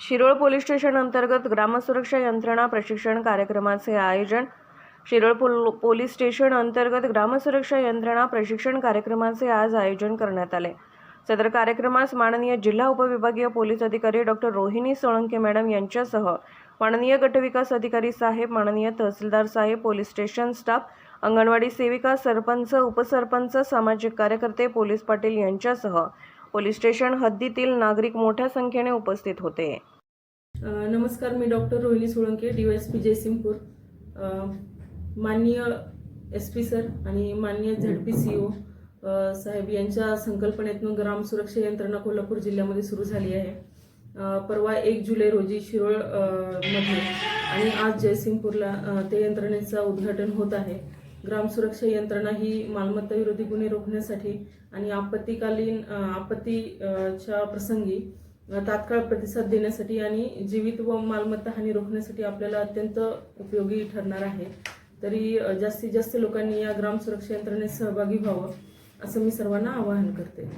Shirol police station अंतर्गत ग्रामसुरक्षा यंत्रणा प्रशिक्षण कार्यक्रमाचे आयोजन. शिरोळ पोल पोलीस स्टेशन अंतर्गत ग्रामसुरक्षा यंत्रणा प्रशिक्षण कार्यक्रमाचे आज आयोजन करण्यात आले. सदर कार्यक्रमास माननीय जिल्हा उपविभागीय पोलीस अधिकारी डॉक्टर रोहिणी सोळंके मॅडम यांच्यासह माननीय गटविकास अधिकारी साहेब माननीय तहसीलदार साहेब पोलीस स्टेशन स्टाफ अंगणवाडी सेविका सरपंच उपसरपंच सामाजिक कार्यकर्ते पोलीस पाटील यांच्यासह पोलीस स्टेशन हद्दीतील नागरिक मोठ्या संख्येने उपस्थित होते. नमस्कार मी doctor Rohini Solanke D Y P Jaysingpur. माननीय एस पी सर आणि माननीय झेड पी सी ओ साहेब यांच्या संकल्पनेतून ग्राम सुरक्षा यंत्रणा कोल्हापूर जिल्ह्यामध्ये सुरू झाली आहे. परवा एक जुलै रोजी शिरोळमध्ये आणि आज जयसिंगपूरला ते त्या यंत्रणेचं उद्घाटन होत आहे. ग्राम सुरक्षा यंत्रणा ही मालमत्ता विरोधी गुन्हे रोखण्यासाठी आणि आपत्तीकालीन आपत्तीच्या प्रसंगी तात्काळ प्रतिसाद देण्यासाठी आणि जीवित व मालमत्ता हानी रोखण्यासाठी आपल्याला अत्यंत उपयोगी ठरणार आहे. तरी जास्तीत जास्त लोकांनी या ग्राम सुरक्षा यंत्रणेत सहभागी व्हावं असं मी सर्वांना आवाहन करते.